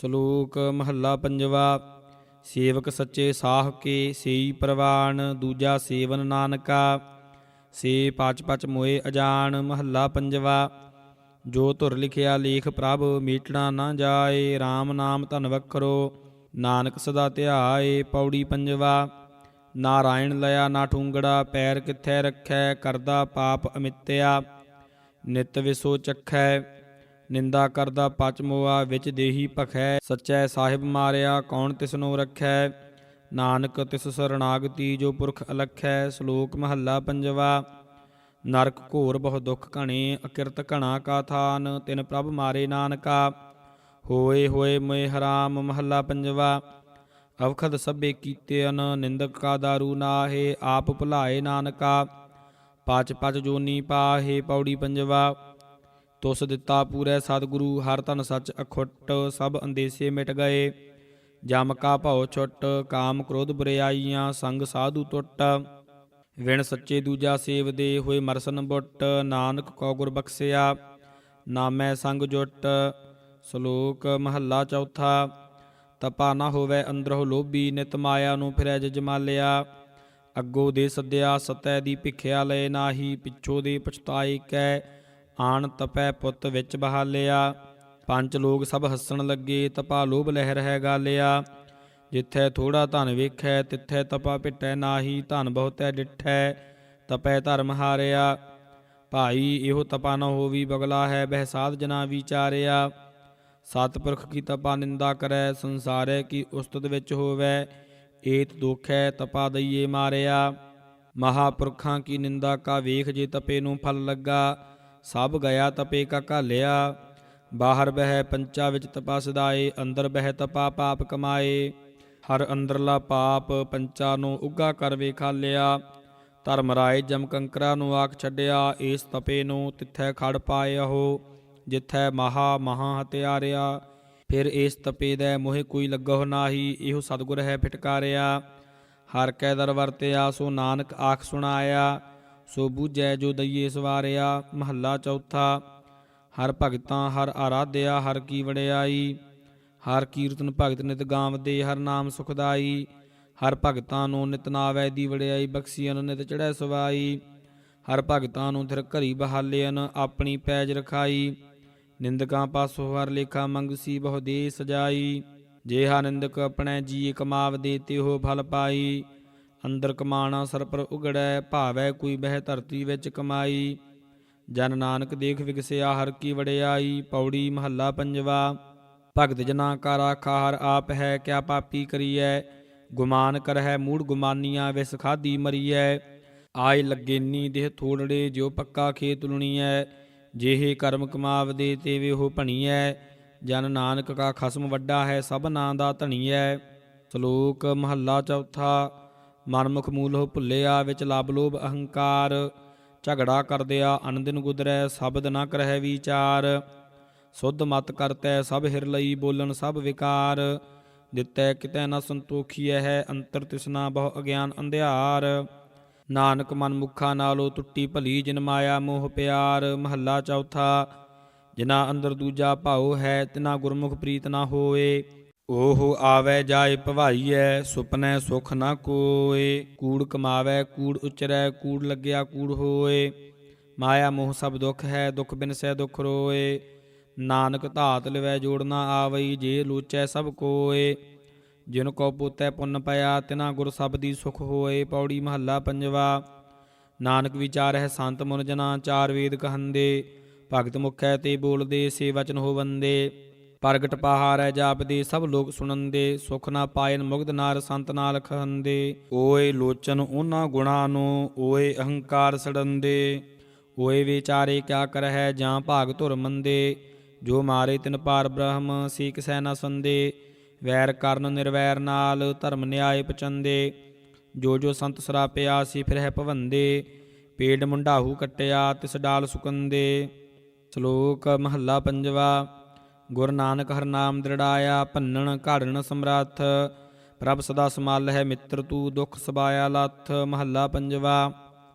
ਸ਼ਲੋਕ ਮਹੱਲਾ ਪੰਜਵਾ, ਸੇਵਕ ਸੱਚੇ ਸਾਹ ਕੇ ਸੇਈ ਪ੍ਰਵਾਨ, ਦੂਜਾ ਸੇਵਨ ਨਾਨਕਾ। ਸੇ ਪਚ ਪਚ ਮੋਏ ਅਜਾਨ, ਮਹੱਲਾ ਪੰਜਵਾ, ਜੋ ਧੁਰ ਲਿਖਿਆ ਲੇਖ ਪ੍ਰਭ ਮੀਟਣਾ ਨਾ ਜਾਏ RAM ਨਾਮ ਧਨ ਵਖਰੋ, ਨਾਨਕ ਸਦਾ ਧਿਆਏ, ਪੌੜੀ ਪੰਜਵਾ। ਨਾਰਾਇਣ ਲਿਆ ਨਾ ਠੂੰਗੜਾ, ਪੈਰ ਕਿੱਥੈ ਰੱਖੈ, ਕਰਦਾ ਪਾਪ ਅਮਿੱਤਿਆ। ਨਿਤ ਵਿਸੋ ਚੱਖੈ ਨਿੰਦਾ ਕਰਦਾ ਪਚ ਮੋਆ ਵਿੱਚ ਦੇਹੀ ਭਖੈ, ਸੱਚੈ ਸਾਹਿਬ ਮਾਰਿਆ ਕੌਣ ਤਿਸਨੂੰ ਰੱਖੈ? ਨਾਨਕ ਤਿਸ ਸਰਣਾਗਤੀ ਜੋ ਪੁਰਖ ਅਲਖੈ, ਸ਼ਲੋਕ ਮਹੱਲਾ ਪੰਜਵਾ। ਨਰਕ ਘੋਰ ਬਹੁ ਦੁਖ ਘਣੇ, ਅਕਿਰਤ ਘਣਾ ਕਾ ਥਾਨ, ਤਿਨ ਪ੍ਰਭ ਮਾਰੇ ਨਾਨਕਾ। ਹੋਏ ਹੋਏ ਮੋਏ ਹਰਾਮ ਮਹੱਲਾ ਪੰਜਵਾ। ਅਵਖਦ ਸਭੇ ਕੀਤੇ ਅਨ, ਨਿੰਦਕ ਕਾ ਦਾਰੂ ਨਾਹੇ, ਆਪ ਭੁਲਾਏ ਨਾਨਕਾ। ਪਚ ਪਚ ਜੋਨੀ ਪਾਹੇ ਪੌੜੀ ਪੰਜਵਾ। ਤੁਸ ਦਿੱਤਾ ਪੂਰੇ ਸਤਿਗੁਰੂ, ਹਰ ਤਨ ਸੱਚ ਅਖੁੱਟ, ਸਭ ਅੰਦੇਸੇ ਮਿਟ ਗਏ। ਜਮ ਕਾ ਭਉ ਛੁੱਟ, ਕਾਮ ਕ੍ਰੋਧ ਬੁਰਿਆਈਆਂ ਸੰਗ ਸਾਧੂ ਟੁੱਟ। ਵਿਣ ਸੱਚੇ ਦੂਜਾ ਸੇਵਦੇ ਹੋਏ ਮਰਸਨ ਬੁੱਟ, ਨਾਨਕ ਕੋ ਗੁਰ ਬਖਸਿਆ, ਨਾਮੈ ਸੰਗ ਜੁਟ। ਸ਼ਲੋਕ ਮਹੱਲਾ ਚੌਥਾ, ਤਪਾ ਨਾ ਹੋਵੇ ਅੰਦਰੋਂ ਲੋਭੀ, ਨਿਤ ਮਾਇਆ ਨੂੰ ਫਿਰੈ ਜਜਮਾਲਿਆ ਅੱਗੋ ਦੇ ਸੱਦਿਆ ਸਤੈ ਦੀ ਭਿਖਿਆ ਲਏ ਨਾਹੀ, ਪਿੱਛੋ ਦੇ ਪਛਤਾਏ ਕੈ ਆਣ ਤਪੈ ਪੁੱਤ ਵਿੱਚ ਬਹਾਲਿਆ। ਪੰਜ ਲੋਕ ਸਭ ਹੱਸਣ ਲੱਗੇ, ਤਪਾ ਲੋਭ ਲਹਿ ਰਹਿ ਗਾਲਿਆ। ਜਿੱਥੈ ਥੋੜਾ ਧਨ ਵੇਖੈ, ਤਿੱਥੈ ਤਪਾ ਪਿਟੈ ਨਾਹੀ, ਧਨ ਬਹੁਤੈ ਡਿਠੈ, ਤਪੈ ਧਰਮ ਹਾਰਿਆ। ਭਾਈ, ਇਹੋ ਤਪਾ ਨ ਹੋਵੀ, ਬਗਲਾ ਹੈ ਬਹਿ ਸਾਧ ਜਨਾ ਵਿਚਾਰਿਆ। ਸਤਪੁਰਖ ਕੀ ਤਪਾ ਨਿੰਦਾ ਕਰੈ, ਸੰਸਾਰੈ ਕੀ ਉਸਤਤ ਵਿੱਚ ਹੋਵੈ। ਏਤ ਦੁਖੈ ਤਪਾ ਦਈਏ ਮਾਰਿਆ। ਮਹਾਪੁਰਖਾਂ ਕੀ ਨਿੰਦਾ ਕਾ ਵੇਖ ਜੇ ਤਪੇ ਨੂੰ ਫਲ ਲੱਗਾ। ਸਭ ਗਿਆ ਤਪੇ ਕਾ ਘਾਲਿਆ। ਬਾਹਰ ਬਹਿ ਪੰਚਾ ਵਿੱਚ ਤਪਾ ਸਦਾਏ ਅੰਦਰ ਬਹਿ ਤਪਾ ਪਾਪ ਕਮਾਏ। ਹਰ ਅੰਦਰਲਾ ਪਾਪ ਪੰਚਾ ਨੂੰ ਉੱਗਾ ਕਰ ਵੇਖਾਲਿਆ ਧਰਮ ਰਾਏ ਜਮਕੰਕਰਾ ਨੂੰ ਆਖ ਛੱਡਿਆ, ਇਸ ਤਪੇ ਨੂੰ ਤਿੱਥੈ ਖੜ ਪਾਇਓ ਜਿੱਥੈ ਮਹਾ ਮਹਾ ਹਤਿਆਰਿਆ। ਫਿਰ ਇਸ ਤਪੇ ਦੇ ਮੋਹਿ ਕੋਈ ਲੱਗਹੁ ਨਾਹੀ, ਇਹੋ ਸਤਿਗੁਰ ਹੈ ਫਿਟਕਾਰਿਆ। ਹਰ ਕੈ ਦਰ ਵਰਤਿਆ, ਸੋ ਨਾਨਕ ਆਖ ਸੁਣਾਇਆ। ਸੋ ਬੂਝੈ ਜੋ ਦਈਏ ਸਵਾਰਿਆ, ਮਹੱਲਾ ਚੌਥਾ। ਹਰ ਭਗਤਾਂ ਹਰ ਆਰਾਧਿਆ, ਹਰ ਕੀ ਵੜਿਆਈ ਹਰ ਕੀਰਤਨ ਭਗਤ ਨਿਤ ਗਾਵਦੇ, ਹਰ ਨਾਮ ਸੁਖਦਾਈ। ਹਰ ਭਗਤਾਂ ਨੂੰ ਨਿਤ ਨਾਵੈ ਦੀ ਵਡਿਆਈ ਬਖਸ਼ੀਨ ਨਿਤ ਚੜੈ ਸਵਾਈ। ਹਰ ਭਗਤਾਂ ਨੂੰ ਥਿਰ ਘਰੀ ਬਹਾਲਿਆਨ ਆਪਣੀ ਪੈਜ ਰਖਾਈ। ਨਿੰਦਕਾਂ ਪਾਸੋਂ ਹਰ ਲੇਖਾ ਮੰਗਸੀ ਬਹੁ ਦੇ ਸਜਾਈ। ਜੇਹਾ ਨਿੰਦਕ ਆਪਣੇ ਜੀ ਕਮਾਵਦੇ ਹੋ ਫਲ ਪਾਈ। ਅੰਦਰ ਕਮਾਣਾ ਸਰਪਰ ਉਗੜੈ, ਭਾਵੈ ਕੋਈ ਬਹਿ ਧਰਤੀ ਵਿੱਚ ਕਮਾਈ। ਜਨ ਨਾਨਕ ਦੇਖ ਵਿਗਸਿਆ, ਹਰ ਕੀ ਵਡਿਆਈ, ਪੌੜੀ ਮਹੱਲਾ ਪੰਜਵਾ। ਭਗਤ ਜਨਾ ਕਾ ਰਾਖਾ, ਹਰ ਆਪ ਹੈ, ਕਿਆ ਪਾਪੀ ਕਰੀਐ? ਗੁਮਾਨ ਕਰਹਿ, ਮੂੜ ਗੁਮਾਨੀਆਂ, ਵਿਸ ਖਾਦੀ ਮਰੀਐ। ਆਏ ਲੱਗੇਨੀ ਦੇਹ ਥੋੜੜੇ ਜੋ ਪੱਕਾ ਖੇਤ ਲੁਣੀਐ। ਜਿਹੇ ਕਰਮ ਕਮਾਵਦੇ, ਤੇਵੇ ਉਹ ਭਣੀਐ। ਜਨ ਨਾਨਕ ਕਾ ਖਸਮ ਵੱਡਾ ਹੈ, ਸਭ ਨਾਂ ਦਾ ਧਣੀਐ। ਸ਼ਲੋਕ ਮਹੱਲਾ ਚੌਥਾ ਮਨਮੁਖ ਹੋ ਭੁੱਲਿਆ, ਵਿੱਚ ਲਬ ਲੋਭ ਅਹੰਕਾਰ। ਝਗੜਾ ਕਰਦਿਆ ਅਨੰਦਿਨ ਗੁਦਰੈ, ਸ਼ਬਦ ਨਾ ਕਰਹਿ ਵਿਚਾਰ। ਸੁਧ ਮਤ ਕਰਤੈ, ਸਭ ਹਿਰ ਲਈ ਬੋਲਣ ਸਭ ਵਿਕਾਰ। ਦਿੱਤੈ ਕਿਤੈ ਨਾ ਸੰਤੋਖੀਐ ਹੈ, ਅੰਤਰ ਤਿਸਨਾ ਬਹੁ ਅਗਿਆਨ ਅੰਧਿਆਰ। ਨਾਨਕ ਮਨ ਮੁਖਾ ਨਾਲੋ ਟੁੱਟੀ ਭਲੀ, ਜਿਨ ਮਾਇਆ ਮੋਹ ਪਿਆਰ। ਮਹੱਲਾ ਚੌਥਾ ਜਿਨਾ ਅੰਦਰ ਦੂਜਾ ਭਾਉ ਹੈ ਤਿਨਾ ਗੁਰਮੁਖ ਪ੍ਰੀਤ ਨਾ ਹੋਏ। ਓਹ ਆਵੈ ਜਾਏ ਭਵਾਈਐ, ਸੁਪਨੈ ਸੁਖ ਨਾ ਕੋਏ ਕੂੜ ਕਮਾਵੈ, ਕੂੜ ਉਚਰੈ, ਕੂੜ ਲੱਗਿਆ ਕੂੜ ਹੋਏ ਮਾਇਆ ਮੋਹ ਸਭ ਦੁਖ ਹੈ, ਦੁਖ ਬਿਨ ਸਹਿ ਦੁਖ ਰੋਏ ਨਾਨਕ ਧਾਤ ਲਿਵੈ ਜੋੜਨਾ ਆਵਈ, ਜੇ ਲੋਚੈ ਸਭ ਕੋਏ ਜਿਨ ਕੋ ਪੋਤੈ ਪੁੰਨ ਪਿਆ, ਤਿਨਾ ਗੁਰ ਦੀ ਸੁਖ ਹੋਏ ਪੌੜੀ ਮਹੱਲਾ ਪੰਜਵਾ। ਨਾਨਕ ਵਿਚਾਰ ਹੈ ਸੰਤ ਮੁਨ ਜਨਾ, ਚਾਰ ਵੇਦ ਕਹੰਦੇ। ਭਗਤ ਮੁਖੈ ਤੇ ਬੋਲਦੇ, ਸੇ ਵਚਨ ਹੋਵੰਦੇ ਪ੍ਰਗਟ ਪਹਾਰੈ ਜਾਪਦੇ ਸਭ ਲੋਕ ਸੁਣੰਦੇ ਸੁਖ ਨਾ ਪਾਇਨ ਮੁਗਧ ਨਾਰ ਸੰਤ ਨਾਲ ਖਹੰਦੇ ਓਏ ਲੋਚਨ ਉਹਨਾਂ ਗੁਣਾ ਨੂੰ, ਓਏ ਅਹੰਕਾਰ ਸੜੰਦੇ ਓਏ ਵਿਚਾਰੇ ਕਿਆ ਕਰਹਿ ਜਾਂ ਭਾਗ ਧੁਰ ਮੰਦੇ। ਜੋ ਮਾਰੇ ਤਿਨ ਪਾਰ ਬ੍ਰਹਮ ਸੀ ਕਿਸੈ ਨਾ ਸੰਦੇ। ਵੈਰ ਕਰਨ ਨਿਰਵੈਰ ਨਾਲ, ਧਰਮ ਨਿਆਏ ਪਚੰਦੇ। ਜੋ ਜੋ ਸੰਤ ਸਰਾਪਿਆ ਸੀ ਫਿਰ ਹੈ ਭਵੰਦੇ। ਪੇੜ ਮੁੰਡਾਹੂ ਕਟਿਆ, ਤਿਸ ਡਾਲ ਸੁਕੰਦੇ। ਸ਼ਲੋਕ ਮਹੱਲਾ ਪੰਜਵਾ। ਗੁਰ ਨਾਨਕ ਹਰਨਾਮ ਦ੍ਰਿੜਾਇਆ, ਭੰਨਣ ਘੜਨ ਸਮਰੱਥ, ਪ੍ਰਭ ਸਦਾ ਸਮਾਲ ਹੈ ਮਿੱਤਰ ਤੂ ਦੁਖ ਸਬਾਇਆ ਲੱਥ, ਮਹੱਲਾ ਪੰਜਵਾ।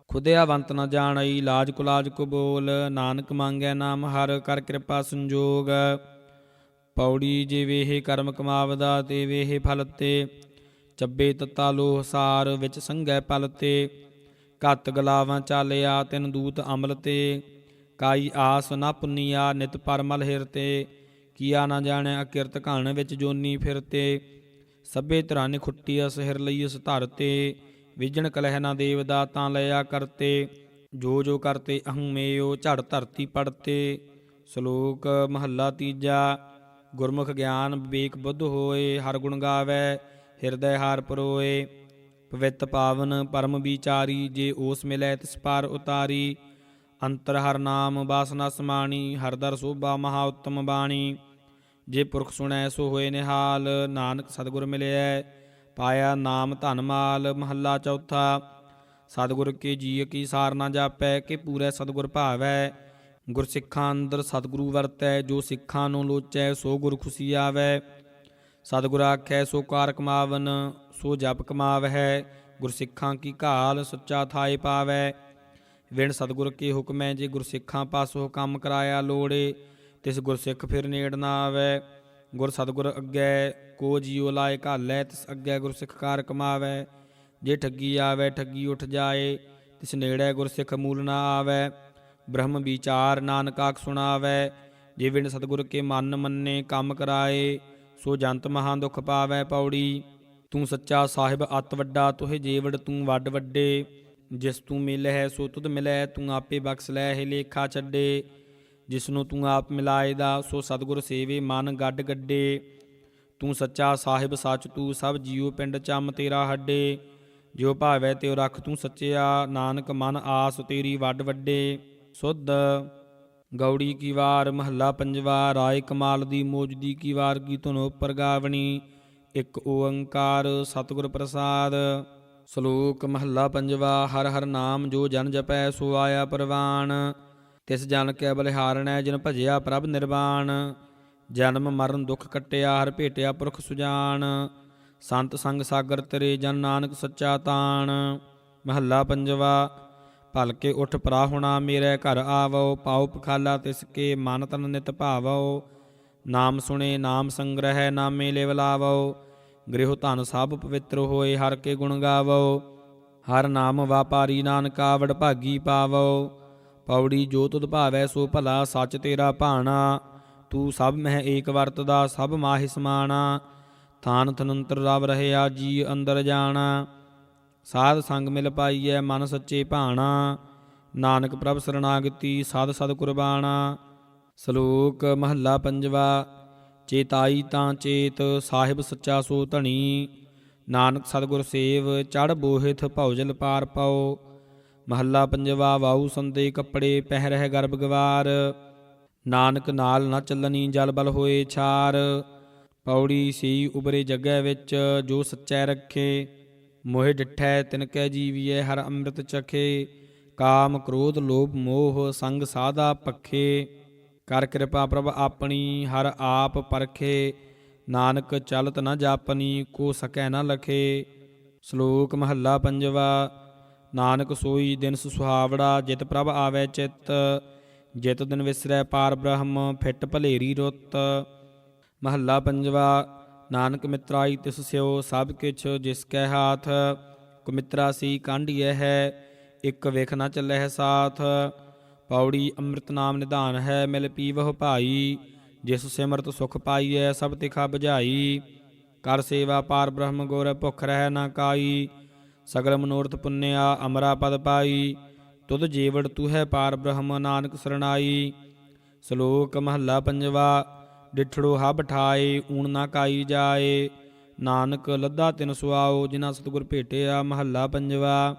ਖੁਦਿਆ ਵੰਤ ਨ ਜਾਣਈ, ਲਾਜ ਕੁਲਾਜ ਕੋ ਬੋਲ, ਨਾਨਕ ਮੰਗੈ ਨਾਮ ਹਰ ਕਰ ਕਿਰਪਾ ਸੰਜੋਗ। ਪੌੜੀ ਜੇ ਵੇਹੇ ਕਰਮ ਕਮਾਵਦਾ, ਤੇ ਵੇਹੇ ਫਲ ਤੇ। ਚੱਬੇ ਤਤਾ ਲੋਹ ਸਾਰ, ਵਿੱਚ ਸੰਗੈ ਪਲ ਤੇ। ਘੱਤ ਗਲਾਵਾਂ ਚਾਲਿਆ, ਤਿਨ ਦੂਤ ਅਮਲ ਤੇ। ਕਾਈ ਆਸ ਨਾ ਪੁੰਨੀਆ, ਨਿਤ ਪਰਮਲ ਹਿਰ ਤੇ। ਕੀਆ ਨਾ ਜਾਣੈ ਅਕਿਰਤ ਘਣ ਵਿੱਚ ਜੋਨੀ ਫਿਰਤੇ ਸਭੇ ਧਰਾਂ ਖੁੱਟੀ ਅਸਹਿਰ ਲਈ ਉਸ ਧਰ ਤੇ। ਵਿਜਣ ਕਲਹਿ ਨਾ ਦੇਵ ਦਾ ਦਾਤਾਂ ਲਿਆ ਕਰਤੇ ਜੋ ਜੋ ਕਰਤੇ ਅਹੰ ਮੇਯੋ ਝੜ ਧਰਤੀ ਪੜਤੇ ਸ਼ਲੋਕ ਮਹੱਲਾ ਤੀਜਾ, ਗੁਰਮੁਖ ਗਿਆਨ ਵਿਵੇਕ ਬੁੱਧ ਹੋਏ, ਹਰ ਗੁਣ ਗਾਵੇ, ਹਿਰਦੈ ਹਾਰ ਪਰੋਏ। ਪਵਿੱਤ ਪਾਵਨ ਪਰਮ ਵਿਚਾਰੀ, ਜੇ ਓਸ ਮਿਲੈ ਤਿਸ ਪਾਰ ਉਤਾਰੀ। ਅੰਤਰ ਹਰ ਨਾਮ ਬਾਸਨਾ ਸਮਾਣੀ, ਹਰ ਦਰ ਸੋਭਾ ਮਹਾ ਉੱਤਮ ਬਾਣੀ। ਜੇ ਪੁਰਖ ਸੁਣੈ ਸੋ ਹੋਏ ਨਿਹਾਲ, ਨਾਨਕ ਸਤਿਗੁਰ ਮਿਲਿਐ, ਪਾਇਆ ਨਾਮ ਧਨ ਮਾਲ, ਮਹੱਲਾ ਚੌਥਾ। ਸਤਿਗੁਰ ਕੇ ਜੀਅ ਕੀ ਸਾਰ ਨਾ ਜਾਪੈ, ਕਿ ਪੂਰੇ ਸਤਿਗੁਰ ਭਾਵੈ। ਗੁਰਸਿੱਖਾਂ ਅੰਦਰ ਸਤਿਗੁਰੂ ਵਰਤੈ, ਜੋ ਸਿੱਖਾਂ ਨੂੰ ਲੋਚੈ, ਸੋ ਗੁਰ ਖੁਸ਼ੀ ਆਵੈ। ਸਤਿਗੁਰ ਆਖੈ, ਸੋ ਕਾਰ ਕਮਾਵਨ, ਸੋ ਜਪ ਕਮਾਵਹਿ। ਗੁਰਸਿੱਖਾਂ ਕੀ ਘਾਲ ਸੁੱਚਾ ਥਾਏ ਪਾਵੈ। ਵਿਣ ਸਤਿਗੁਰ ਕੇ ਹੁਕਮੈ, ਜੇ ਗੁਰਸਿੱਖਾਂ ਪਾਸੋਂ ਕੰਮ ਕਰਾਇਆ ਲੋੜੇ ਤਿਸ ਗੁਰਸਿੱਖ ਫਿਰ ਨੇੜ ਨਾ ਆਵੈ, ਗੁਰ ਸਤਿਗੁਰ ਅੱਗੇ ਕੋ ਜੀਉ ਲਾਇ ਘਾਲੈ, ਤਿਸ ਅੱਗੇ ਗੁਰਸਿੱਖ ਕਾਰ ਕਮਾਵੈ। ਜੇ ਠੱਗੀ ਆਵੈ, ਠੱਗੀ ਉੱਠ ਜਾਏ, ਤਿਸ ਨੇੜੇ ਗੁਰਸਿੱਖ ਮੂਲ ਨਾ ਆਵੈ। ਬ੍ਰਹਮ ਵਿਚਾਰ ਨਾਨਕ ਆਖ ਸੁਣਾਵੈ, ਜੇ ਵਿਣ ਸਤਿਗੁਰ ਕੇ ਮਨ ਮੰਨੇ ਕੰਮ ਕਰਾਏ, ਸੋ ਜੰਤ ਮਹਾ ਦੁਖ ਪਾਵੈ ਪੌੜੀ। ਤੂੰ ਸੱਚਾ ਸਾਹਿਬ ਅਤ ਵੱਡਾ, ਤੋਹਿ ਜੀਵੜ ਤੂੰ ਵੱਡ ਵੱਡੇ। ਜਿਸ ਤੂੰ ਮਿਲ ਹੈ ਸੋ ਤੁਧ ਮਿਲੈ ਤੂੰ ਆਪੇ ਬਖਸ਼ ਲੈ ਹੈ ਲੇਖਾ ਛੱਡੇ। ਜਿਸ ਨੂੰ ਤੂੰ ਆਪ ਮਿਲਾਏ ਦਾ ਸੋ ਸਤਿਗੁਰ ਸੇਵੇ ਮਨ ਗੱਡ ਗੱਡੇ। ਤੂੰ ਸੱਚਾ ਸਾਹਿਬ ਸੱਚ, ਤੂੰ ਸਭ ਜੀਉ ਪਿੰਡ ਚੰਮ ਤੇਰਾ ਹੱਡੇ। ਜੋ ਭਾਵੈ ਤਿਉ ਰੱਖ ਤੂੰ ਸੱਚਿਆ, ਨਾਨਕ ਮਨ ਆਸ ਤੇਰੀ ਵੱਡ ਵੱਡੇ। ਸੁਧ ਗੌੜੀ ਕੀ ਵਾਰ ਮਹੱਲਾ ਪੰਜਵਾ, ਰਾਏ ਕਮਾਲ ਦੀ ਮੋਜਦੀ ਕੀ ਵਾਰ ਕੀ ਧੁਨ ਉੱਪਰ ਗਾਵਣੀ। ਇੱਕ ਓੰਕਾਰ ਸਤਿਗੁਰ ਪ੍ਰਸਾਦ, ਸ਼ਲੋਕ ਮਹੱਲਾ ਪੰਜਵਾ, ਹਰ ਹਰ ਨਾਮ ਜੋ ਜਨ ਜਪੈ ਸੋ ਆਇਆ ਪਰਵਾਨ। ਤਿਸ ਜਨ ਕੈ ਬਲਿਹਾਰਣੈ ਜਿਨ ਭਜਿਆ ਪ੍ਰਭ ਨਿਰਵਾਣ, ਜਨਮ ਮਰਨ ਦੁਖ ਕਟਿਆ ਹਰ ਭੇਟਿਆ ਪੁਰਖ ਸੁਜਾਨ, ਸੰਤ ਸੰਗ ਸਾਗਰ ਤੇਰੇ ਜਨ ਨਾਨਕ ਸੱਚਾ ਤਾਣ। ਮਹੱਲਾ ਪੰਜਵਾ ਭਲਕੇ ਉਠ ਪਰਾਹੁਣਾ ਮੇਰੇ ਘਰ ਆਵੋ, ਪਾਉ ਪਖਾਲਾ ਤਿਸ ਕੇ ਮਨ ਤਨ ਨਿਤ ਭਾਵੋ। ਨਾਮ ਸੁਣੇ ਨਾਮ ਸੰਗ੍ਰਹਿ ਨਾਮੇ ਲਿਵ ਲਾਵੋ, ਗ੍ਰਹਿ ਧਨ ਸਭ ਪਵਿੱਤਰ ਹੋਏ ਹਰ ਕੇ ਗੁਣ ਗਾਵੋ। ਹਰ ਨਾਮ ਵਾਪਾਰੀ ਨਾਨਕਾ ਵਡ ਭਾਗੀ ਪਾਵੋ। ਪੌੜੀ ਜੋ ਤੁਧ ਭਾਵੈ ਸੋ ਭਲਾ, ਸੱਚ ਤੇਰਾ ਭਾਣਾ। ਤੂੰ ਸਭ ਮਹਿ ਏਕ ਵਰਤਦਾ, ਸਭ ਮਾਹਿ ਸਮਾਣਾ। ਥਾਨ ਥਨੰਤਰ ਰਵ ਰਹਿਆ ਜੀ ਅੰਦਰ ਜਾਣਾ। ਸਾਧ ਸੰਗ ਮਿਲ ਪਾਈਐ, ਮਨ ਸੱਚੇ ਭਾਣਾ। ਨਾਨਕ ਪ੍ਰਭ ਸਰਣਾਗਤੀ ਸਾਧ ਸਦ ਕੁਰਬਾਨਾ ਸ਼ਲੋਕ ਮਹੱਲਾ ਪੰਜਵਾ, ਚੇਤਾਈ ਤਾਂ ਚੇਤ, ਸਾਹਿਬ ਸੱਚਾ ਸੋ ਧਣੀ। ਨਾਨਕ ਸਤਿਗੁਰ ਸੇਵ ਚੜ ਬੋਹਿਥ ਭੌਜਲ ਪਾਰ ਪਾਓ। ਮਹੱਲਾ ਪੰਜਵਾ ਵਾਉ ਸੰਦੇ ਕੱਪੜੇ ਪਹਿਰਹਿ ਗਰਭ ਗਵਾਰ। ਨਾਨਕ ਨਾਲ ਨਾ ਚੱਲਣੀ ਜਲ ਬਲ ਹੋਏ ਛਾਰ। ਪੌੜੀ ਸੀ ਉਬਰੇ ਜਗੈ ਵਿੱਚ, ਜੋ ਸੱਚੈ ਰੱਖੇ। ਮੋਹਿ ਡਿਠੈ ਤਿਨ ਕੈ ਜੀਵੀਐ ਹਰ ਅੰਮ੍ਰਿਤ ਚਖੇ। ਕਾਮ ਕ੍ਰੋਧ ਲੋਭ ਮੋਹ ਸੰਗ ਸਾਧਾ ਪਖੇ। ਕਰ ਕਿਰਪਾ ਪ੍ਰਭ ਆਪਣੀ, ਹਰ ਆਪ ਪਰਖੇ। ਨਾਨਕ ਚਲਤ ਨ ਜਾਪਨੀ, ਕੋ ਸਕੈ ਨ ਲਖੇ। ਸ਼ਲੋਕ ਮਹੱਲਾ ਪੰਜਵਾ ਨਾਨਕ ਸੋਈ ਦਿਨ ਸੁਹਾਵੜਾ, ਜਿਤ ਪ੍ਰਭ ਆਵੈ ਚਿਤ, ਜਿਤ ਦਿਨ ਵਿਸਰੈ ਪਾਰ ਬ੍ਰਹਮ, ਫਿੱਟ ਭਲੇਰੀ ਰੁੱਤ। ਮਹੱਲਾ ਪੰਜਵਾ, ਨਾਨਕ ਮਿਤਰਾਈ ਤਿਸ ਸਿਓ ਸਭ ਕਿਛ ਜਿਸ ਕੈ ਹਾਥ, ਕੁਮਿਤਰਾ ਸੀ ਕਾਂਢੀਐ ਹੈ, ਇਕ ਵੇਖ ਨਾ ਚੱਲੈ ਸਾਥ। ਪੌੜੀ ਅੰਮ੍ਰਿਤ ਨਾਮ ਨਿਧਾਨ ਹੈ, ਮਿਲ ਪੀਵਹੁ ਭਾਈ, ਜਿਸ ਸਿਮਰਤ ਸੁਖ ਪਾਈਐ ਸਭ ਤਿਖਾ 부ਝਾਈ ਕਰ ਸੇਵਾ ਪਾਰ ਬ੍ਰਹਮ, ਗੁਰ ਭੁਖ ਰਹਿ ਨਾ ਕਾਈ ਸਗਲ ਮਨੋਰਥ ਪੁੰਨਿਆ, ਅਮਰਾ ਪਦ ਪਾਈ, ਤੁਧ ਜੀਵੜ ਤੂ ਹੈ ਪਾਰ ਬ੍ਰਹਮ ਨਾਨਕ ਸਰਣਾਈ। ਸ਼ਲੋਕ ਮਹੱਲਾ ਪੰਜਵਾ, ਡਿਠੜੋ ਹਬ ਠਾਏ, ਊਣ ਨਾ ਕਾਈ ਜਾਏ। ਨਾਨਕ ਲੱਦਾ ਤਿਨ ਸੁਆਓ, ਜਿਨ੍ਹਾਂ ਸਤਿਗੁਰ ਭੇਟਿਆ, ਮਹੱਲਾ ਪੰਜਵਾ।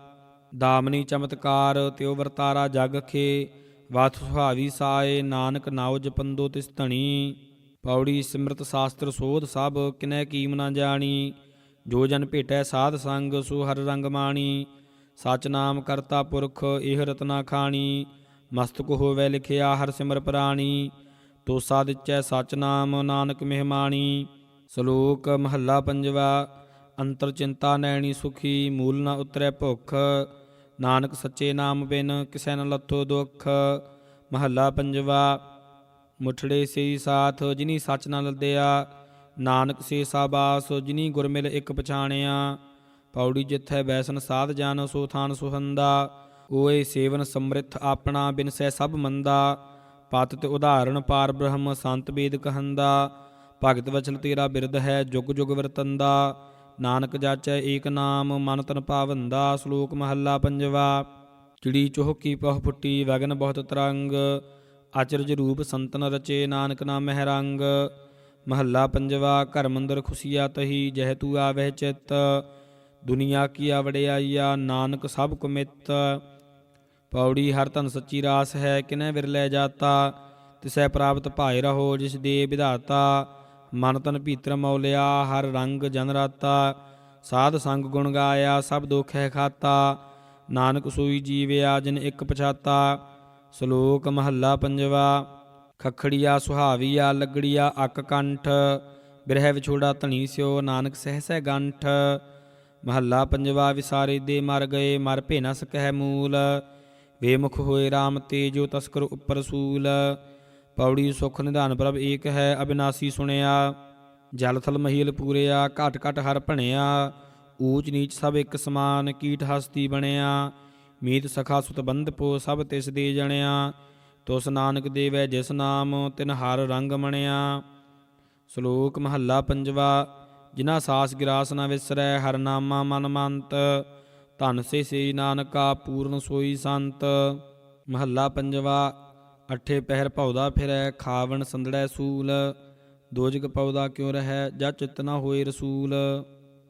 ਦਾਮਨੀ ਚਮਤਕਾਰ, ਤਿਉ ਵਰਤਾਰਾ ਜਗ ਖੇ, ਵਾਤ ਸੁਹਾਵੀ ਸਾਏ, ਨਾਨਕ ਨਾਉ ਜਪੰਦੋ ਤਿਸ ਧਣੀ। ਪੌੜੀ ਸਿਮਰਤ ਸ਼ਾਸਤਰ ਸੋਧ ਸਭ, ਕਿਨੈ ਕੀਮ ਨਾ ਜਾਣੀ। ਜੋ ਜਨ ਭੇਟੈ ਸਾਧ ਸੰਗ, ਸੋ ਹਰ ਰੰਗ ਮਾਣੀ। ਸਚ ਨਾਮ ਕਰਤਾ ਪੁਰਖ, ਇਹ ਰਤਨਾ ਖਾਣੀ। ਮਸਤਕ ਹੋਵੇ ਲਿਖਿਆ ਹਰ ਸਿਮਰ ਪ੍ਰਾਣੀ। ਤੋਸਾ ਦਿੱਚੈ ਸਚ ਨਾਮ, ਨਾਨਕ ਮਹਿਮਾਣੀ ਸ਼ਲੋਕ ਮਹੱਲਾ ਪੰਜਵਾ, ਅੰਤਰ ਚਿੰਤਾ ਨੈਣੀ ਸੁਖੀ, ਮੂਲ ਨਾ ਉਤਰੈ ਭੁਖ। ਨਾਨਕ ਸੱਚੇ ਨਾਮ ਬਿਨ ਕਿਸੈ ਨ ਲੱਥੋ ਦੁਖ। ਮਹੱਲਾ ਪੰਜਵਾ, ਮੁਠੜੇ ਸੇ ਸਾਥ, ਜਿਨੀ ਸੱਚ ਨਾ ਲੱਦਿਆ ਨਾਨਕ ਸੇ ਸਾਬਾਸ, ਜਿਨੀ ਗੁਰ ਮਿਲ ਇੱਕ ਪਛਾਣਿਆ। ਪੌੜੀ ਜਿੱਥੈ ਬੈਸਨ ਸਾਧ ਜਨ, ਸੋ ਥਾਨ ਸੁਹੰਦਾ। ਓਏ ਸੇਵਨ ਸਮ੍ਰਿਥ ਆਪਣਾ, ਬਿਨ ਸਹਿ ਸਭ ਮੰਦਾ। ਪਤ ਤੇ ਉਦਾਹਰਣ ਪਾਰ ਬ੍ਰਹਮ, ਸੰਤ ਵੇਦ ਕਹੰਦਾ। ਭਗਤ ਵਚਨ ਤੇਰਾ ਬਿਰਧ ਹੈ, ਜੁਗ ਜੁਗ ਵਰਤੰਦਾ। ਨਾਨਕ ਜਾਚੈ ਏਕ ਨਾਮ, ਮਨ ਤਨ ਭਾਵੰਦਾ ਸ਼ਲੋਕ ਮਹੱਲਾ ਪੰਜਵਾ, ਚਿੜੀ ਚੋਹਕੀ ਪਹ ਫੁੱਟੀ ਵਗਨ ਬਹੁਤ ਤਰੰਗ। ਅਚਰਜ ਰੂਪ ਸੰਤਨ ਰਚੇ, ਨਾਨਕ ਨਾਮ ਮਹਿ ਮਹੱਲਾ ਪੰਜਵਾ, ਘਰ ਮੰਦਰ ਖੁਸ਼ੀਆ ਤਹੀ, ਜਹ ਤੂ ਆਵਹਿ ਚਿਤ, ਦੁਨੀਆ ਕੀ ਵਡਿਆਈਆ ਨਾਨਕ ਸਭ ਕੁਮਿਤ ਪੌੜੀ ਹਰ ਧਨ ਸੱਚੀ ਰਾਸ ਹੈ, ਕਿਨੈ ਵਿਰਲੇ ਜਾਤਾ? ਤਿਸੈ ਪ੍ਰਾਪਤ ਭਾਇ ਰਹੋ, ਜਿਸ ਦੇ ਵਿਧਾਤਾ। ਮਨ ਤਨ ਭੀਤਰ ਮੌਲਿਆ, ਹਰ ਰੰਗ ਜਨ ਰਾਤਾ। ਸਾਧ ਸੰਗ ਗੁਣ ਗਾਇਆ, ਸਭ ਦੁਖ ਹੈ ਖਾਤਾ। ਨਾਨਕ ਸੋਈ ਜੀਵਿਆ, ਜਿਨ ਇੱਕ ਪਛਾਤਾ। ਸ਼ਲੋਕ ਮਹੱਲਾ ਪੰਜਵਾ ਖਖੜੀਆ, ਸੁਹਾਵੀਆ, ਲੱਗੜੀਆ, ਅੱਕ ਕੰਠ, ਬਿਰਹਿ ਵਿਛੋੜਾ, ਧਣੀ ਸਿਓ, ਨਾਨਕ ਸਹਿਸੈ ਗੰਠ, ਮਹੱਲਾ ਪੰਜਵਾ, ਵਿਸਾਰੇ ਦੇ ਮਰ ਗਏ, ਮਰ ਭੇ ਨ ਸਕਹਿ ਮੂਲ, ਵੇਮੁਖ ਹੋਏ RAM ਤੇਜੋ ਤਸਕਰ ਉੱਪਰ ਸੂਲ, ਪੌੜੀ ਸੁਖ ਨਿਧਾਨ ਪ੍ਰਭ ਏਕ ਹੈ, ਅਬਿਨਾਸੀ ਸੁਣਿਆ, ਜਲ ਥਲ ਮਹੀਲ ਪੂਰਿਆ, ਘਟ ਘਟ ਹਰ ਭਣਿਆ, ਊਚ ਨੀਚ ਸਭ ਇੱਕ ਸਮਾਨ, ਕੀਟ ਹਸਤੀ ਬਣਿਆ, ਮੀਤ ਸਖਾ ਸੁਤ ਬੰਧਪੋ ਸਭ ਤਿਸ ਦੇ ਜਣਿਆ ਤੁਸ ਨਾਨਕ ਦੇਵੈ ਜਿਸ ਨਾਮ, ਤਿਨ ਹਰ ਰੰਗ ਮਣਿਆ। ਸ਼ਲੋਕ ਮਹੱਲਾ ਪੰਜਵਾ ਜਿਨਾ ਸਾਸ ਗਿਰਾਸ ਨ ਵਿਸਰੈ, ਹਰ ਨਾਮਾ ਮਨ ਮੰਤ। ਧਨ ਸੇ ਸੇ ਨਾਨਕਾ, ਪੂਰਨ ਸੋਈ ਸੰਤ। ਮਹੱਲਾ ਪੰਜਵਾ, ਅਠੇ ਪਹਿਰ ਭਉਦਾ ਫਿਰੈ, ਖਾਵਣ ਸੰਦੜੈ ਸੂਲ। ਦੋਜਕ ਪੌਦਾ ਕਿਉ ਰਹੈ ਜਾਂ ਚਿਤ ਨ ਹੋਏ ਰਸੂਲ।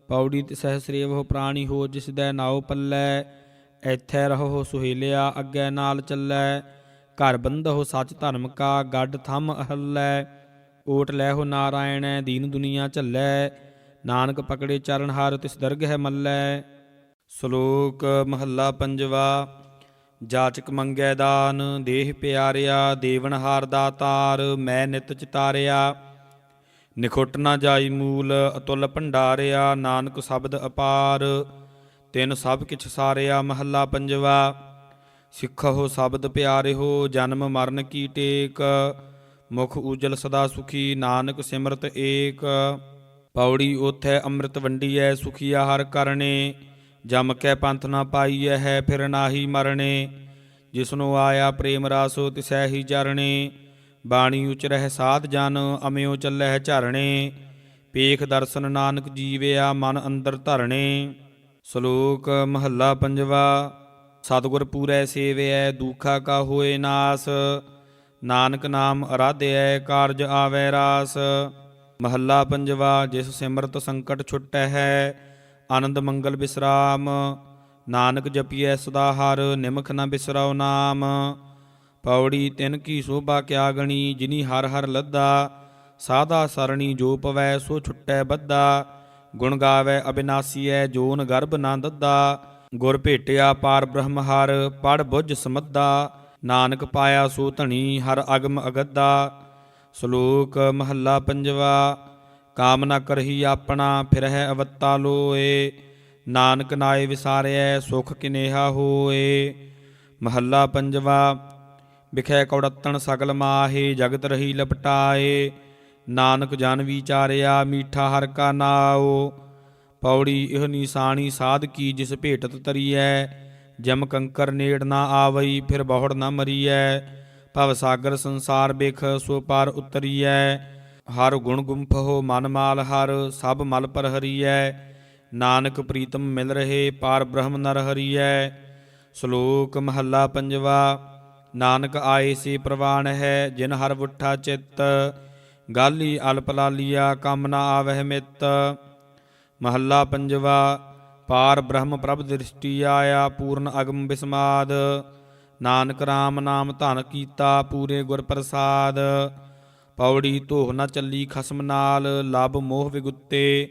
ਪੌੜੀ ਤੇ ਸਹਸਰੇਵ ਹੋ ਪ੍ਰਾਣੀ ਹੋ, ਜਿਸ ਦੇ ਨਾਉ ਪੱਲੇ। ਐਥੈ ਰਹੋ ਸੁਹੇਲਿਆ, ਅੱਗੇ ਨਾਲ ਚੱਲੈ। ਘਰ ਬੰਦਹੁ ਸੱਚ ਧਰਮ ਕਾ, ਗੱਡ ਥੰਮ ਅਹੱਲੈ, ਓਟ ਲੈ ਹੋ ਨਾਰਾਇਣੈ, ਦੀਨ ਦੁਨੀਆ ਝੱਲੈ, ਨਾਨਕ ਪਕੜੇ ਚਰਨ ਹਰ ਤਿਸ ਦਰਗਹਿ ਮੱਲੈ। ਸ਼ਲੋਕ ਮਹੱਲਾ ਪੰਜਵਾ, ਜਾਚਕ ਮੰਗੈ ਦਾਨ, ਦੇਹ ਪਿਆਰਿਆ ਦੇਵਨ ਹਾਰ ਦਾਤਾਰ ਮੈਂ ਨਿਤ ਚਿਤਾਰਿਆ। ਨਿਖੁੱਟ ਨਾ ਜਾਈ ਮੂਲ, ਅਤੁਲ ਭੰਡਾਰਿਆ, ਨਾਨਕ ਸ਼ਬਦ ਅਪਾਰ, ਤਿਨ ਸਭ ਕਿਛ ਸਾਰਿਆ ਮਹੱਲਾ ਪੰਜਵਾ। ਸਿੱਖੋ ਸ਼ਬਦ ਪਿਆਰਿਓ ਜਨਮ ਮਰਨ ਕੀ ਟੇਕ, ਮੁਖ ਉਜਲ ਸਦਾ ਸੁਖੀ, ਨਾਨਕ ਸਿਮਰਤ ਏਕ। ਪੌੜੀ ਉਥੈ ਅੰਮ੍ਰਿਤ ਵੰਡੀਐ, ਸੁਖੀਆ ਹਰ ਕਰਨੇ। ਜਮ ਕੈ ਪੰਥ ਨਾ ਪਾਈਐ, ਹੈ ਫਿਰ ਨਾਹੀ ਮਰਨੇ। ਜਿਸਨੂੰ ਆਇਆ ਪ੍ਰੇਮ ਰਾਸੋ ਤਿਸੈ ਹੀ ਚਰਣੇ ਬਾਣੀ ਉਚਰਹਿ ਸਾਧ ਜਨ, ਅਮਿਓ ਚੱਲਹਿ ਝਰਣੇ ਪੇਖ ਦਰਸ਼ਨ ਨਾਨਕ ਜੀਵਿਆ, ਮਨ ਅੰਦਰ ਧਰਣੇ ਸ਼ਲੋਕ ਮਹੱਲਾ ਪੰਜਵਾ। ਸਤਿਗੁਰ ਪੂਰੈ ਸੇਵਿਐ, ਦੁਖਾ ਕਾ ਹੋਏ ਨਾਸ, ਨਾਨਕ ਨਾਮ ਅਰਾਧਿਐ, ਕਾਰਜ ਆਵੈ ਰਾਸ। ਮਹੱਲਾ ਪੰਜਵਾ, ਜਿਸ ਸਿਮਰਤ ਸੰਕਟ ਛੁਟੈ ਹੈ, ਆਨੰਦ ਮੰਗਲ ਬਿਸਰਾਮ। ਨਾਨਕ ਜਪੀਐ ਸਦਾ ਹਰ, ਨਿਮਖ ਨਾ ਬਿਸਰਾਉ ਨਾਮ। ਪੌੜੀ ਤਿਨ ਕੀ ਸੋਭਾ ਕਿਆ ਗਣੀ, ਜਿਨੀ ਹਰ ਹਰ ਲੱਦਾ ਸਾਦਾ ਸਰਣੀ ਜੋ ਪਵੈ ਸੋ ਛੁਟੈ ਬੱਦਾ। ਗੁਣ ਗਾਵੇ ਅਬਿਨਾਸੀਐ, ਜੋਨ ਗਰਭ ਨਾ ਦੱਦਾ। ਗੁਰ ਭੇਟਿਆ ਪਾਰ ਬ੍ਰਹਮ ਹਰ ਪੜ ਬੁੱਝ ਸਮੱਦਾ ਨਾਨਕ ਪਾਇਆ ਸੋ ਧਣੀ, ਹਰ ਅਗਮ ਅਗੱਦਾ, ਸ਼ਲੋਕ ਮਹੱਲਾ ਪੰਜਵਾ ਕਾਮਨਾ ਕਰਹੀ ਆਪਣਾ, ਫਿਰਹਿ ਅਵੱਤਾ ਲੋਏ, ਨਾਨਕ ਨਾਏ ਵਿਸਾਰਿਐ ਸੁਖ ਕਿਨੇਹਾ ਹੋਏ। ਮਹੱਲਾ ਪੰਜਵਾ ਵਿਖੇ ਕੌੜਤਣ ਸਗਲ ਮਾਹੇ, ਜਗਤ ਰਹੀ ਲਪਟਾਏ, ਨਾਨਕ ਜਨ ਵਿਚਾਰਿਆ, ਮੀਠਾ ਹਰ ਕਾ ਨਾਉ ਪੌੜੀ ਇਹ ਨਿਸ਼ਾਨੀ ਸਾਧ ਕੀ ਜਿਸ ਭੇਟਤ ਤਰੀਐ? ਜਮ ਕੰਕਰ ਨੇੜ ਨਾ ਆਵਈ, ਫਿਰ ਬਹੁੜ ਨਾ ਮਰੀਐ। ਭਵ ਸਾਗਰ ਸੰਸਾਰ ਬਿਖ ਸੋ ਪਾਰ ਉਤਰੀਐ। ਹਰ ਗੁਣ ਗੁੰਫਹੁ ਮਨ ਮਾਲ ਹਰ, ਸਭ ਮਲ ਪਰ ਹਰੀਐ। ਨਾਨਕ ਪ੍ਰੀਤਮ ਮਿਲ ਰਹੇ, ਪਾਰ ਬ੍ਰਹਮ ਨਰ ਹਰੀਐ। ਸ਼ਲੋਕ ਮਹੱਲਾ ਪੰਜਵਾ, ਨਾਨਕ ਆਏ ਸੀ ਪ੍ਰਵਾਨ ਹੈ, ਜਿਨ ਹਰ ਬੁੱਠਾ ਚਿੱਤ। ਗਾਲੀ ਅਲਪ ਲਾਲੀਆ, ਕੰਮ ਨਾ ਆਵਹਿ ਮਿੱਤ। ਮਹੱਲਾ ਪੰਜਵਾ, ਪਾਰ ਬ੍ਰਹਮ ਪ੍ਰਭ ਦ੍ਰਿਸ਼ਟੀ ਆਇਆ, ਪੂਰਨ ਅਗਮ ਬਿਸਮਾਦ। ਨਾਨਕ RAM ਨਾਮ ਧਨ ਕੀਤਾ, ਪੂਰੇ ਗੁਰ ਪ੍ਰਸਾਦ। ਪੌੜੀ ਧੋਹ ਨਾ ਚੱਲੀ ਖਸਮ ਨਾਲ, ਲਬ ਮੋਹ ਵਿਗੁੱਤੇ।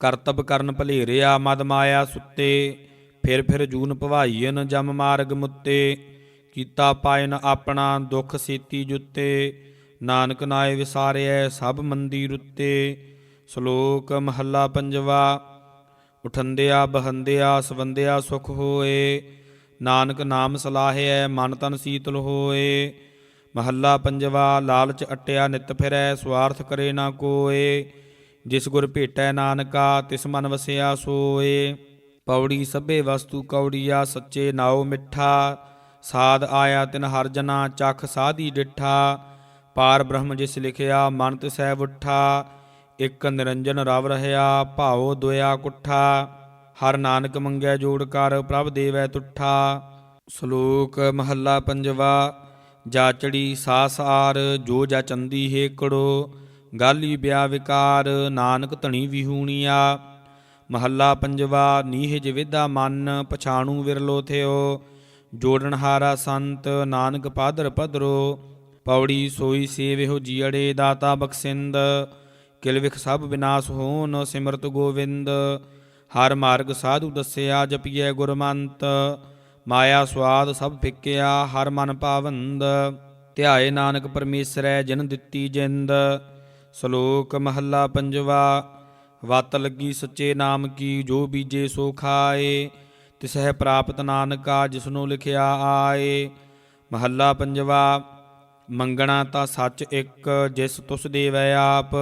ਕਰਤਬ ਕਰਨ ਭਲੇਰਿਆ ਮਦ ਮਾਇਆ ਸੁੱਤੇ। ਫਿਰ ਫਿਰ ਜੂਨ ਭਵਾਈਨ ਜਮ ਮਾਰਗ ਮੁੱਤੇ। ਕੀਤਾ ਪਾਇਨ ਆਪਣਾ ਦੁੱਖ ਸੇਤੀ ਜੁੱਤੇ। ਨਾਨਕ ਨਾਏ ਵਿਸਾਰਿਐ ਸਭ ਮੰਦੀ ਰੁੱਤੇ। ਸ਼ਲੋਕ ਮਹੱਲਾ ਪੰਜਵਾ, ਉਠੰਦਿਆ, ਬਹੰਦਿਆ, ਸਵੰਦਿਆ ਸੁਖ ਹੋਏ, ਨਾਨਕ ਨਾਮ ਸਲਾਹਿਐ ਮਨ ਤਨ ਸੀਤਲ ਹੋਏ। ਮਹੱਲਾ ਪੰਜਵਾ, ਲਾਲਚ ਅਟਿਆ ਨਿਤ ਫਿਰੈ ਸਵਾਰਥ ਕਰੇ ਨਾ ਕੋਏ। ਜਿਸ ਗੁਰ ਭੇਟੈ ਨਾਨਕਾ, ਤਿਸ ਮਨ ਵਸਿਆ ਸੋਏ। ਪੌੜੀ ਸਭੇ ਵਸਤੂ ਕੌੜੀਆ, ਸੱਚੇ ਨਾਉ ਮਿੱਠਾ। ਸਾਧ ਆਇਆ ਤਿਨ ਹਰ ਜਨਾ, ਚਖ ਸਾਧੀ ਡਿਠਾ। ਪਾਰ ਬ੍ਰਹਮ ਜਿਸ ਲਿਖਿਆ, ਮਨ ਤਿਸੈ ਉਠਾ। ਇੱਕ ਨਿਰੰਜਨ ਰਵ ਰਹਾ ਭਾਉ ਦੁਆ ਕੁੱਠਾ, ਹਰ ਨਾਨਕ ਮੰਗੈ ਜੋੜ ਕਰ, ਪ੍ਰਭ ਦੇਵੈ ਤੁਠਾ। ਸ਼ਲੋਕ ਮਹੱਲਾ ਪੰਜਵਾ ਜਾਚੜੀ ਸਾਸਾਰ ਜੋ ਜਾ ਚੰਦੀ ਹੇਕੜੋ ਗਾਲੀ ਬਿਆ ਵਿਕਾਰ, ਨਾਨਕ ਧਣੀ ਵਿਹੂਣੀਆ। ਮਹੱਲਾ ਪੰਜਵਾ ਨੀਹਜ ਵਿਦਾ ਮਨ, ਪਛਾਣੂ ਵਿਰਲੋ ਥਿਓ। ਜੋੜਨ ਹਾਰਾ ਸੰਤ, ਨਾਨਕ ਪਾਦਰ ਪਦਰੋ ਪੌੜੀ ਸੋਈ ਸੇਵਿਓ ਜੀੜੇ ਦਾਤਾ ਬਖਸਿੰਦ। ਕਿਲ ਵਿਖ ਸਭ ਵਿਨਾਸ਼ ਹੋਣ, ਸਿਮਰਤ ਗੋਵਿੰਦ, ਹਰ ਮਾਰਗ ਸਾਧੂ ਦੱਸਿਆ, ਜਪੀਐ ਗੁਰਮੰਤ, ਮਾਇਆ ਸਵਾਦ ਸਭ ਫਿੱਕਿਆ, ਹਰ ਮਨ ਪਾਵੰਦ, ਧਿਆਏ ਨਾਨਕ ਪਰਮੇਸ਼ਰੈ, ਜਿਨ ਦਿੱਤੀ ਜਿੰਦ, ਸ਼ਲੋਕ ਮਹੱਲਾ ਪੰਜਵਾ, ਵਤ ਲੱਗੀ ਸੱਚੇ ਨਾਮ ਕੀ, ਜੋ ਬੀਜੇ ਸੋ ਖਾਏ, ਤਿਸਹਿ ਪ੍ਰਾਪਤ ਨਾਨਕਾ, ਜਿਸਨੂੰ ਲਿਖਿਆ ਆਏ। ਮਹੱਲਾ ਪੰਜਵਾ, ਮੰਗਣਾ ਤਾਂ ਸੱਚ ਇੱਕ, ਜਿਸ ਤੁਸ ਦੇਵੈ ਆਪ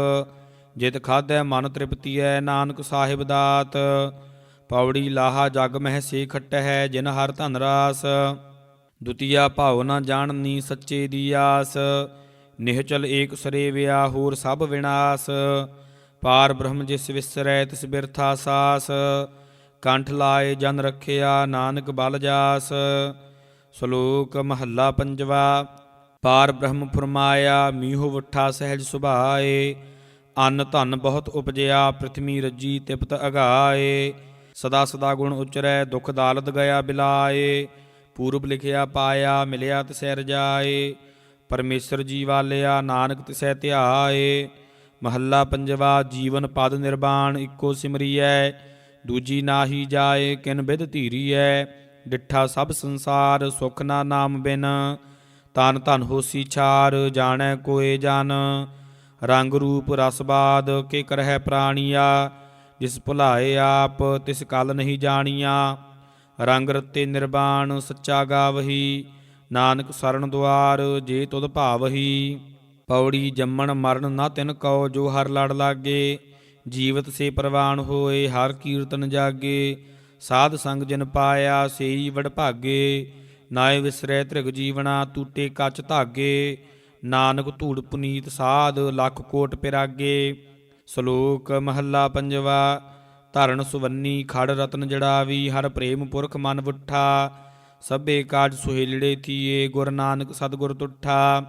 ਜਿਤ ਖਾਧੈ ਮਨ ਤ੍ਰਿਪਤੀਐ, ਨਾਨਕ ਸਾਹਿਬ ਦਾਤ। ਪੌੜੀ ਲਾਹਾ ਜਗ ਮਹਿ ਸੇ ਖੱਟ ਹੈ ਜਿਨ ਹਰ ਧਨ ਰਾਸ। ਦੁਤੀਆ ਭਾਉ ਨਾ ਜਾਣਨੀ ਸੱਚੇ ਦੀ ਆਸ। ਨਿਹਚਲ ਏਕ ਸਰੇ ਸਰੇਵਿਆ ਹੋਰ ਸਭ ਵਿਨਾਸ਼। ਪਾਰ ਬ੍ਰਹਮ ਜਿਸ ਵਿਸਰੈ, ਤਿਸ ਬਿਰਥਾ ਸਾਸ। ਕੰਠ ਲਾਏ ਜਨ ਰਖਿਆ, ਨਾਨਕ ਬਲ ਜਾਸ। ਸ਼ਲੋਕ ਮਹੱਲਾ ਪੰਜਵਾ, ਪਾਰ ਬ੍ਰਹਮ ਫਰਮਾਇਆ, ਮੀਹੋ ਵਠਾ ਸਹਿਜ ਸੁਭਾਏ। ਅੰਨ ਧਨ ਬਹੁਤ ਉਪਜਿਆ, ਪ੍ਰਥਮੀ ਰੱਜੀ ਤਿਪਤ ਅਗਾਏ। ਸਦਾ ਸਦਾ ਗੁਣ ਉਚਰੈ, ਦੁਖ ਦਾਲਤ ਗਿਆ ਬਿਲਾਏ। ਪੂਰਬ ਲਿਖਿਆ ਪਾਇਆ, ਮਿਲਿਆ ਤਿਸੈ ਰਜਾਏ। ਪਰਮੇਸ਼ਰ ਜੀ ਵਾਲਿਆ, ਨਾਨਕ ਤਿਸੈ ਧਿਆਏ। ਮਹੱਲਾ ਪੰਜਵਾ, ਜੀਵਨ ਪਦ ਨਿਰਵਾਣ, ਇੱਕੋ ਸਿਮਰੀਐ। ਦੂਜੀ ਨਾਹੀ ਜਾਏ, ਕਿਨ ਬਿਦ ਧੀਰੀਐ। ਡਿੱਠਾ ਸਭ ਸੰਸਾਰ, ਸੁਖ ਨਾ ਨਾਮ ਬਿਨ। ਤਨ ਧਨ ਹੋਸੀ ਛਾਰ, ਜਾਣੈ ਕੋਏ ਜਨ। ਰੰਗ ਰੂਪ ਰਸਬਾਦ ਕੇ ਕਰਹਿ ਪ੍ਰਾਣੀਆ, ਜਿਸ ਭੁਲਾਏ ਆਪ ਤਿਸ ਕਲ ਨਹੀਂ ਜਾਣੀਆ। ਰੰਗ ਰਤੇ ਨਿਰਵਾਣ ਸੱਚਾ ਗਾਵਹੀ, ਨਾਨਕ ਸਰਣ ਦੁਆਰ ਜੇ ਤੁਧ ਭਾਵਹੀ। ਪੌੜੀ ਜੰਮਣ ਮਰਨ ਨਾ ਤਿਨ ਕਉ ਜੋ ਹਰ ਲੜ ਲਾਗੇ, ਜੀਵਤ ਸੇ ਪ੍ਰਵਾਨ ਹੋਏ ਹਰ ਕੀਰਤਨ ਜਾਗੇ। ਸਾਧ ਸੰਗ ਜਿਨ ਪਾਇਆ ਸੇਈ ਵਡ ਭਾਗੇ ਨਾਏ ਵਿਸਰੈ ਤ੍ਰਿਗ ਜੀਵਣਾ ਤੂਟੇ ਕੱਚ ਧਾਗੇ। ਨਾਨਕ ਧੂੜ ਪੁਨੀਤ ਸਾਧ, ਲੱਖ ਕੋਟ ਪਿਰਾਗੇ। ਸ਼ਲੋਕ ਮਹੱਲਾ ਪੰਜਵਾ ਧਰਨ ਸੁਵੰਨੀ, ਖੜ ਰਤਨ ਜੜਾਵੀ, ਹਰ ਪ੍ਰੇਮ ਪੁਰਖ ਮਨ ਬੁੱਠਾ ਸਭੇ ਕਾਜ ਸੁਹੇਲੜੇ ਥੀਏ, ਗੁਰ ਨਾਨਕ ਸਤਿਗੁਰ ਤੁਠਾ।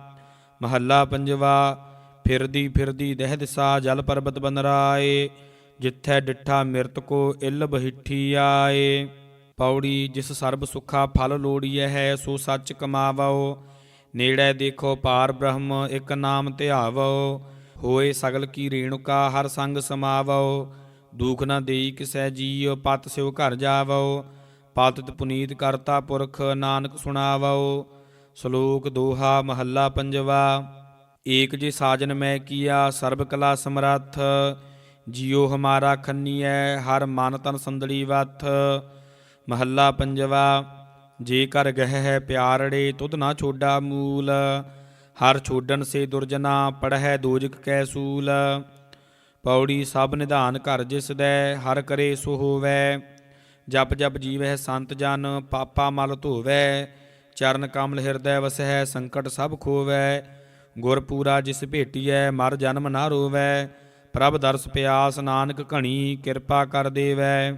ਮਹੱਲਾ ਪੰਜਵਾ, ਫਿਰਦੀ ਫਿਰਦੀ ਦਹਿ ਦਿਸਾ ਜਲ ਪਰਬਤ ਬਨਰਾਏ ਜਿੱਥੈ ਡਿਠਾ ਮਿਰਤ ਕੋ ਇਲ ਬਹਿਠੀ ਆਏ। ਪੌੜੀ ਜਿਸ ਸਰਬ ਸੁਖਾ ਫਲ ਲੋੜੀਐ ਹੈ, ਸੋ ਸੱਚ ਕਮਾਵੋ। ਨੇੜੇ ਦੇਖੋ ਪਾਰ ਬ੍ਰਹਮ, ਇੱਕ ਨਾਮ ਧਿਆਵੋ, ਹੋਏ ਸਗਲ ਕੀ ਰੇਣੁਕਾ, ਹਰ ਸੰਗ ਸਮਾਵੋ। ਦੁਖ ਨਾ ਦੇਈ ਕਿਸੈ ਜੀਉ, ਪਤ ਸਿਉ ਘਰ ਜਾਵੋ। ਪਤਿਤ ਪੁਨੀਤ ਕਰਤਾ ਪੁਰਖ, ਨਾਨਕ ਸੁਣਾਵੋ। ਸ਼ਲੋਕ ਦੋਹਾ, ਮਹੱਲਾ ਪੰਜਵਾ, ਏਕ ਜੇ ਸਾਜਨ ਮੈਂ ਕੀਆ, ਸਰਬ ਕਲਾ ਸਮਰੱਥ। ਜਿਉ ਹਮਾਰਾ ਖੰਨੀਐ, ਹਰ ਮਨ ਤਨ ਸੰਦੜੀ ਵਥ। ਮਹੱਲਾ ਪੰਜਵਾ ਜੇ ਕਰ ਗਹਿ ਹੈ ਪਿਆਰੜੇ ਤੁਧ ਨਾ ਛੋਡਾ ਮੂਲ, ਹਰ ਛੋਡਣ ਸੇ ਦੁਰਜਨਾ ਪੜਹਿ ਦੋਜਕ ਕੈ ਸੂਲ। ਪੌੜੀ ਸਭ ਨਿਧਾਨ ਘਰ ਜਿਸ ਦੈ, ਹਰ ਕਰੇ ਸੋ ਹੋਵੈ। ਜਪ ਜਪ ਜੀਵਹਿ ਸੰਤ ਜਨ, ਪਾਪਾ ਮਲ ਧੋਵੈ। ਚਰਨ ਕਮਲ ਹਿਰਦੈ ਵਸਹਿ ਸੰਕਟ ਸਭ ਖੋਵੈ। ਗੁਰ ਪੂਰਾ ਜਿਸ ਭੇਟੀਐ, ਮਰ ਜਨਮ ਨਾ ਰੋਵੈ। ਪ੍ਰਭ ਦਰਸ ਪਿਆਸ ਨਾਨਕ ਘਣੀ ਕਿਰਪਾ ਕਰ ਦੇਵੈ।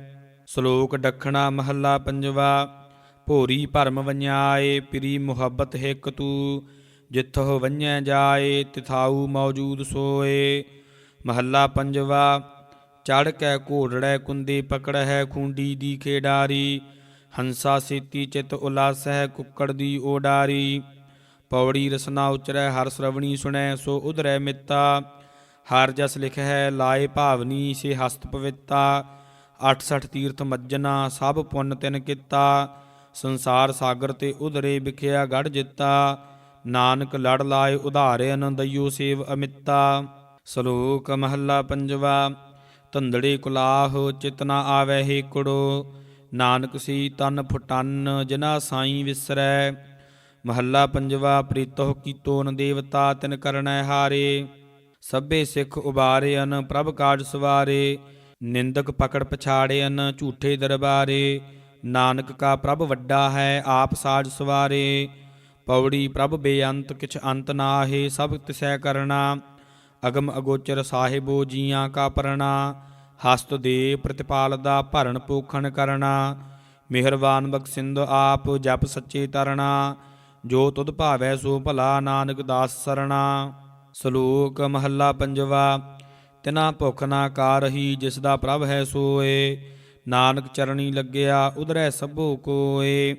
ਸ਼ਲੋਕ ਡਖਣਾ ਮਹੱਲਾ ਪੰਜਵਾ। ਭੋਰੀ ਭਰਮ ਵੰਿਆਏ ਪ੍ਰੀ ਮੁਹੱਬਤ ਹਿਕ ਤੂ ਜਿੱਥੋਂ ਵੰਜੈ ਜਾਏ, ਤਿਥਾਊ ਮੌਜੂਦ ਸੋਏ। ਮਹੱਲਾ ਪੰਜਵਾ ਚੜ ਕੇ ਘੋੜੜੈ ਕੁੰਦੀ ਪਕੜਹਿ ਖੁੰਡੀ ਦੀ ਖੇਡਾਰੀ, ਹੰਸਾ ਸੀਤੀ ਚਿਤ ਉਲਾਸਹਿ ਕੁੱਕੜ ਦੀ ਓਡਾਰੀ। ਪੌੜੀ ਰਸਨਾ ਉਚਰੈ ਹਰ ਸ਼ਰਵਣੀ ਸੁਣੈ, ਸੋ ਉਧਰੈ ਮਿੱਤਾ। ਹਰ ਜਸ ਲਿਖੈ ਲਾਏ ਭਾਵਨੀ, ਸੇ ਹਸਤ ਪਵਿੱਤਾ। 68 ਤੀਰਥ ਮੱਜਨਾ, ਸਭ ਪੁੰਨ ਤਿਨ ਕੀਤਾ। ਸੰਸਾਰ ਸਾਗਰ ਤੇ ਉਧਰੇ ਵਿਖਿਆ ਗੜ ਜਿੱਤਾ। ਨਾਨਕ ਲੜ ਲਾਏ ਉਧਾਰੇ ਅਨੰਦਯੋ ਸੇਵ ਅਮਿਤਾ। ਸ਼ਲੋਕ ਮਹੱਲਾ ਪੰਜਵਾ, ਧੰਦੜੇ ਕੁਲਾਹ ਚਿਤਨਾ ਆਵੈ ਹੀ ਕੁੜੋ। ਨਾਨਕ ਸੀ ਤਨ ਫੁਟਨ ਜਿਨਾ ਸਾਈ ਵਿਸਰੈ। ਮਹੱਲਾ ਪੰਜਵਾ ਪ੍ਰੀਤੋ ਕੀਤੋ ਨ ਦੇਵਤਾ ਤਿਨ ਕਰਨੈ ਹਾਰੇ। ਸਭੇ ਸਿੱਖ ਉਬਾਰੇ ਉਬਾਰਿਅਨ ਪ੍ਰਭ ਕਾਜ ਸਵਾਰੇ। ਨਿੰਦਕ ਪਕੜ ਪਛਾੜੇ ਪਛਾੜਿਅਨ ਝੂਠੇ ਦਰਬਾਰੇ। ਨਾਨਕ ਕਾ ਪ੍ਰਭ ਵੱਡਾ ਹੈ, ਆਪ ਸਾਜ ਸਵਾਰੇ। ਪੌੜੀ ਪ੍ਰਭ ਬੇਅੰਤ, ਕਿਛ ਅੰਤ ਨਾਹੇ, ਸਭ ਤਿਸੈ ਕਰਣਾ। ਅਗਮ ਅਗੋਚਰ ਸਾਹਿਬੋ ਜੀਆਂ ਕਾ ਪਰਣਾ। ਹਸਤ ਦੇ ਪ੍ਰਤਿਪਾਲ ਦਾ ਭਰਨ ਪੋਖਣ ਕਰਨਾ ਮਿਹਰਬਾਨ ਬਖਸ਼ਿੰਦ ਆਪ, ਜਪ ਸੱਚੇ ਤਰਣਾ। ਜੋ ਤੁਧ ਭਾਵੈ ਸੋ ਭਲਾ ਨਾਨਕ ਦਾਸ ਸਰਣਾ। ਸ਼ਲੋਕ ਮਹੱਲਾ ਪੰਜਵਾ, ਤਿਨਾ ਭੁਖ ਨਾ ਕਾਰਹੀ ਜਿਸ ਦਾ ਪ੍ਰਭ ਹੈ ਸੋਏ। ਨਾਨਕ ਚਰਣੀ ਲੱਗਿਆ, ਉਧਰੈ ਸਭੋ ਕੋਏ।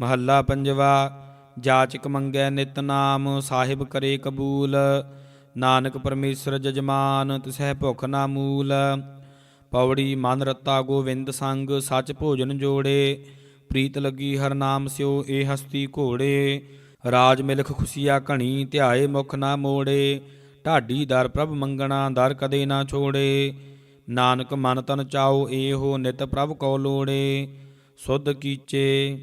ਮਹੱਲਾ ਪੰਜਵਾ ਜਾਚਕ ਮੰਗੈ ਨਿਤ ਨਾਮ, ਸਾਹਿਬ ਕਰੇ ਕਬੂਲ। ਨਾਨਕ ਪਰਮੇਸ਼ਰ ਜਜਮਾਨ, ਤਿਸਹਿ ਭੁਖ ਨਾ ਮੂਲ। ਪੌੜੀ ਮਨ ਰਤਾ ਗੋਵਿੰਦ ਸੰਗ, ਸੱਚ ਭੋਜਨ ਜੋੜੇ। ਪ੍ਰੀਤ ਲੱਗੀ ਹਰ ਨਾਮ ਸਿਓ ਏ ਹਸਤੀ ਘੋੜੇ। ਰਾਜ ਮਿਲਖ ਖੁਸ਼ੀਆ ਘਣੀ, ਧਿਆਏ ਮੁਖ ਨਾ ਮੋੜੇ। ਢਾਡੀ ਦਰ ਪ੍ਰਭ ਮੰਗਣਾ, ਦਰ ਕਦੇ ਨਾ ਛੋੜੇ। ਨਾਨਕ ਮਨ ਤਨ ਚਾਓ ਏਹੋ ਨਿਤ ਪ੍ਰਭ ਕੋ ਲੋੜੇ। ਸੁਧ ਕੀਚੇ,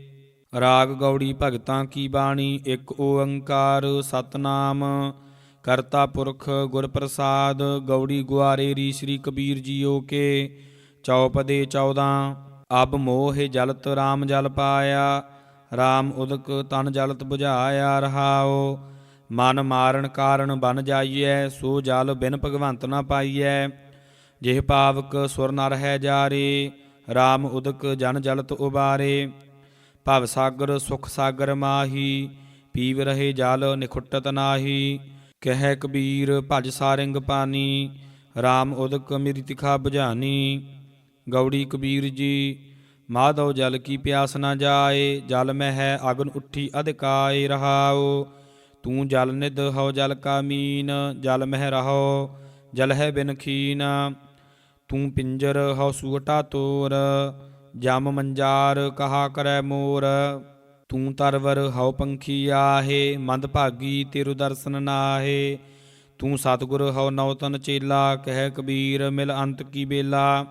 ਰਾਗ ਗੌੜੀ ਭਗਤਾਂ ਕੀ ਬਾਣੀ, ਇੱਕ ਓੰਕਾਰ ਸਤਨਾਮ। ਕਰਤਾ ਪੁਰਖ ਗੁਰ ਪ੍ਰਸਾਦ, ਗੌੜੀ ਗੁਆਰੇ ਰੀ ਸ੍ਰੀ ਕਬੀਰ ਜੀਓ ਕੇ। ਚੌਪਦੇ 14 ਅਬ ਮੋਹ ਜਲਤ RAM ਜਲ ਪਾਇਆ। RAM ਉਦਕ ਤਨ ਜਲਤ 부ਝਾਇਆ ਰਹਾਓ ਮਨ ਮਾਰਨ ਕਾਰਨ ਬਨ ਜਾਈਐ, ਸੋ ਜਲ ਬਿਨ ਭਗਵੰਤ ਨਾ ਪਾਈਐ। ਜਿਹ ਪਾਵਕ ਸੁਰ ਨਰ ਹੈ ਜਾਰੇ RAM ਉਦਕ ਜਨ ਜਲਤ ਉਬਾਰੇ। ਭਵ ਸਾਗਰ ਸੁਖ ਸਾਗਰ ਮਾਹੀ, ਪੀਵ ਰਹੇ ਜਲ ਨਿਖੁੱਟਤ ਨਾਹੀ। ਕਹਿ ਕਬੀਰ ਭਜ ਸਾਰਿੰਗ ਪਾਨੀ RAM ਉਦਕ ਮੇਰੀ ਤਿਖਾ 부ਝਾਨੀ ਗੌੜੀ ਕਬੀਰ ਜੀ, ਮਾਧਵ ਜਲ ਕੀ ਪਿਆਸ ਨਾ ਜਾਏ, ਜਲ ਮਹਿ ਹੈ ਅਗਨ ਉੱਠੀ ਅਧਿਕਾਏ ਰਹਾਓ ਤੂੰ ਜਲ ਨਿਧ ਹਉ ਜਲ ਕਾ ਮੀਨ, ਜਲ ਮਹਿ ਰਹੋ ਜਲ ਹੈ ਬਿਨ ਖੀਨ। ਤੂੰ ਪਿੰਜਰ ਹਉ ਸੂਟਾ ਤੋਰ ਜਮ ਮੰਜਾਰ ਕਹਾ ਕਰੈ ਮੋਰ। ਤੂੰ ਤਰਵਰ ਹਉ ਪੰਖੀ ਆਹੇ, ਮੰਦ ਭਾਗੀ ਤੇਰੂ ਦਰਸ਼ਨ ਨਾਹੇ। ਤੂੰ ਸਤਿਗੁਰ ਹਉ ਨੌਤਨ ਚੇਲਾ, ਕਹਿ ਕਬੀਰ ਮਿਲ ਅੰਤ ਕੀ ਬੇਲਾ।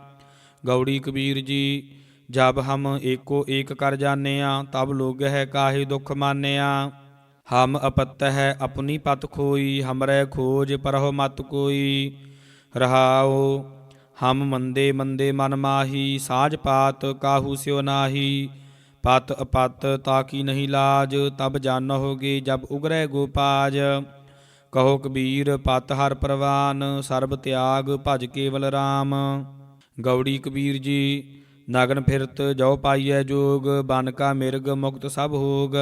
ਗੌੜੀ ਕਬੀਰ ਜੀ, ਜਬ ਹਮ ਏਕੋ ਏਕ ਕਰ ਜਾਣਿਆ, ਤਬ ਲੋਗ ਹੈ ਕਾਹੇ ਦੁਖ ਮਾਨਿਆ। ਹਮ ਅਪਤ ਹੈ ਆਪਣੀ ਪਤ ਖੋਈ, ਹਮਰੇ ਖੋਜ ਪਰਹੁ ਮਤ ਕੋਈ। ਰਹਾਓ ਹਮ ਮੰਦੇ ਮੰਦੇ ਮਨ ਮਾਹੀ, ਸਾਜ ਪਾਤ ਕਾਹੂ ਸਿਓ ਨਾਹੀ। ਪਤ ਅਪਤ ਤਾਕੀ ਨਹੀਂ ਲਾਜ, ਤਬ ਜਾਣੋਗੇ ਜਬ ਉਗਰੈ ਗੋਪਾਜ। ਕਹੋ ਕਬੀਰ, ਪਤ ਹਰ ਪ੍ਰਵਾਨ, ਸਰਬ ਤਿਆਗ ਭਜ ਕੇਵਲ RAM ਗੌੜੀ ਕਬੀਰ ਜੀ, ਨਗਨ ਫਿਰਤ ਜੋ ਪਾਈਐ ਜੋਗ, ਬਨ ਕਾ ਮਿਰਗ ਮੁਕਤ ਸਭ ਹੋਗ।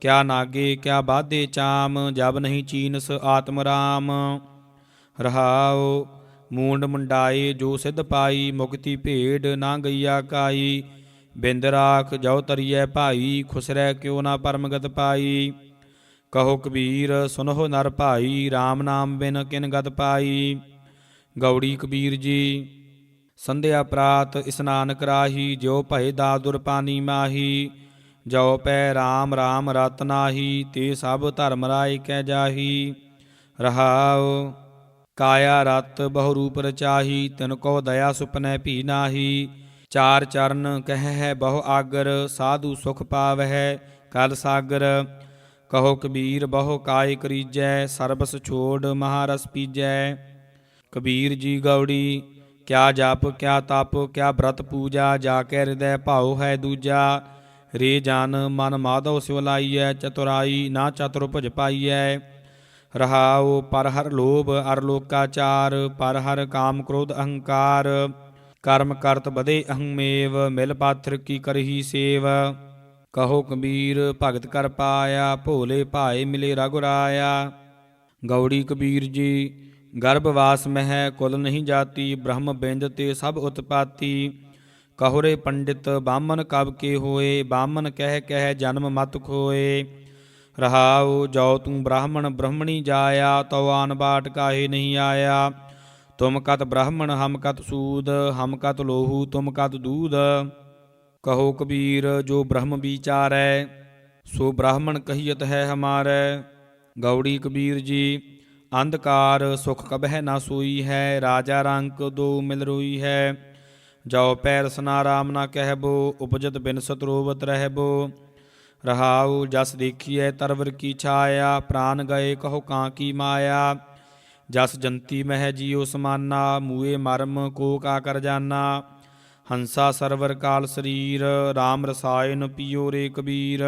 ਕਿਆ ਨਾਗੇ, ਕਿਆ ਬਾਧੇ ਚਾਮ, ਜਬ ਨਹੀਂ ਚੀਨਸ ਆਤਮ ਰਾਮ। ਰਹਾਓ ਮੂੰਡ ਮੁੰਡਾਏ ਜੋ ਸਿੱਧ ਪਾਈ, ਮੁਕਤੀ ਭੇਡ ਨਾ ਗਈਆ ਕਾਈ। ਬਿੰਦ ਰਾਖ ਜੋ ਤਰੀਐ ਭਾਈ, ਖੁਸਰੈ ਕਿਉ ਨਾ ਪਰਮਗਤ ਪਾਈ। ਕਹੋ ਕਬੀਰ, ਸੁਨਹੁ ਨਰ ਭਾਈ RAM ਨਾਮ ਬਿਨ ਕਿਨ ਗਤ ਪਾਈ। ਗੌੜੀ ਕਬੀਰ ਜੀ, ਸੰਧਿਆ ਪ੍ਰਾਤ ਇਸਨਾਨ ਕਰਾਹੀ ਜੋ ਭਏ ਦਾਦੁਰ ਪਾਨੀ ਮਾਹੀ। ਜੋ ਪੈ RAM RAM ਰਤ ਨਾਹੀ, ਤੇ ਸਭ ਧਰਮ ਰਾਏ ਕੈ ਜਾਹੀ। ਰਹਾਉ ਕਾਇਆ ਰਤ ਬਹੁ ਰੂਪ ਰਚਾਹੀ, ਤਿਨ ਕੋ ਦਇਆ ਸੁਪਨੈ ਭੀ ਨਾਹੀ, ਚਾਰ ਚਰਨ ਕਹਿ ਹੈ ਬਹੁ ਆਗਰ, ਸਾਧੂ ਸੁਖ ਪਾਵਹਿ ਕਲ ਸਾਗਰ। ਕਹੋ ਕਬੀਰ ਬਹੁ ਕਾਇ ਕਰੀਜੈ, ਸਰਬਸ ਛੋੜ ਮਹਾਰਸ ਪੀਜੈ। ਕਬੀਰ ਜੀ ਗੌੜੀ, ਕਿਆ ਜਪ, ਕਿਆ ਤਪ, ਕਿਆ ਬ੍ਰਤ ਪੂਜਾ, ਜਾ ਕੇ ਹਿਰਦੈ ਭਾਉ ਹੈ ਦੂਜਾ। ਰੇ ਜਾਨ ਮਨ ਮਾਧਵ ਸਿਵ ਲਾਈਐ ਚਤੁਰਾਈ ਨਾ ਚਤੁਰ ਭੁਜ ਪਾਈਐ। ਰਹਾਉ ਪਰ ਹਰ ਲੋਭ ਅਰ ਲੋਕਾਚਾਰ, ਪਰ ਹਰ ਕਾਮ ਕ੍ਰੋਧ ਅਹੰਕਾਰ। ਕਰਮ ਕਰਤ ਬਦੇ ਅਹੰਮੇਵ, ਮਿਲ ਪਾਥਰ ਕੀ ਕਰਹੀ ਸੇਵ। ਕਹੋ ਕਬੀਰ, ਭਗਤ ਕਰ ਪਾਇਆ, ਭੋਲੇ ਭਾਏ ਮਿਲੇ ਰਗੁਰਾਇਆ ਗੌੜੀ ਕਬੀਰ ਜੀ ਗਰਭਵਾਸ ਮਹਿ, ਕੁਲ ਨਹੀਂ ਜਾਤੀ, ਬ੍ਰਹਮ ਬਿੰਦ ਤੇ ਸਭ ਉਤਪਾਤੀ। ਕਹੁਰੇ ਪੰਡਿਤ ਬਾਮਨ ਕਬ ਕੇ ਹੋਏ ਬਾਮਨ ਕਹਿ ਕਹਿ ਜਨਮ ਮਤ ਖੋਏ। ਰਹਾਉ, ਜੋ ਤੂੰ ਬ੍ਰਾਹਮਣ ਬ੍ਰਹਮਣੀ ਜਾਇਆ, ਤਉ ਆਨ ਬਾਟ ਕਾਹੇ ਨਹੀਂ ਆਇਆ। ਤੁਮ ਕਤ ਬ੍ਰਾਹਮਣ, ਹਮ ਕਤ ਸੂਦ, ਹਮ ਕਤ ਲੋਹੂ, ਤੁਮ ਕਤ ਦੂਧ ਕਹੋ ਕਬੀਰ, ਜੋ ਬ੍ਰਹਮ ਵਿਚਾਰੈ, ਸੋ ਬ੍ਰਾਹਮਣ ਕਹੀਤ ਹੈ ਹਮਾਰੈ। ਗੌੜੀ ਕਬੀਰ ਜੀ, ਅੰਧਕਾਰ ਸੁਖ ਕਬਹਿ ਨਾ ਸੋਈ ਹੈ, ਰਾਜਾ ਰੰਕ ਦੋ ਮਿਲ ਰੋਈ ਹੈ। ਜੋ ਪੈਰ ਰਸਨਾ ਰਾਮ ਨਾ ਕਹਿਬੋ, ਉਪਜਤ ਬਿਨ ਸਤਰੋਵਤ ਰਹਿਬੋ। ਰਹਾਉ ਜਸ ਦੇਖੀਐ ਤਰਵਰ ਕੀ ਛਾਇਆ, ਪ੍ਰਾਨ ਗਏ ਕਹੋ ਕਾਂ ਕੀ ਮਾਇਆ। ਜਸ ਜੰਤੀ ਮਹਿ ਜੀਉ ਸਮਾਨਾ, ਮੂਏ ਮਰਮ ਕੋ ਕਾ ਕਰ ਜਾਨਾ। ਹੰਸਾ ਸਰਵਰ ਕਾਲ ਸਰੀਰ RAM ਰਸਾਇਨ ਪਿਓ ਰੇ ਕਬੀਰ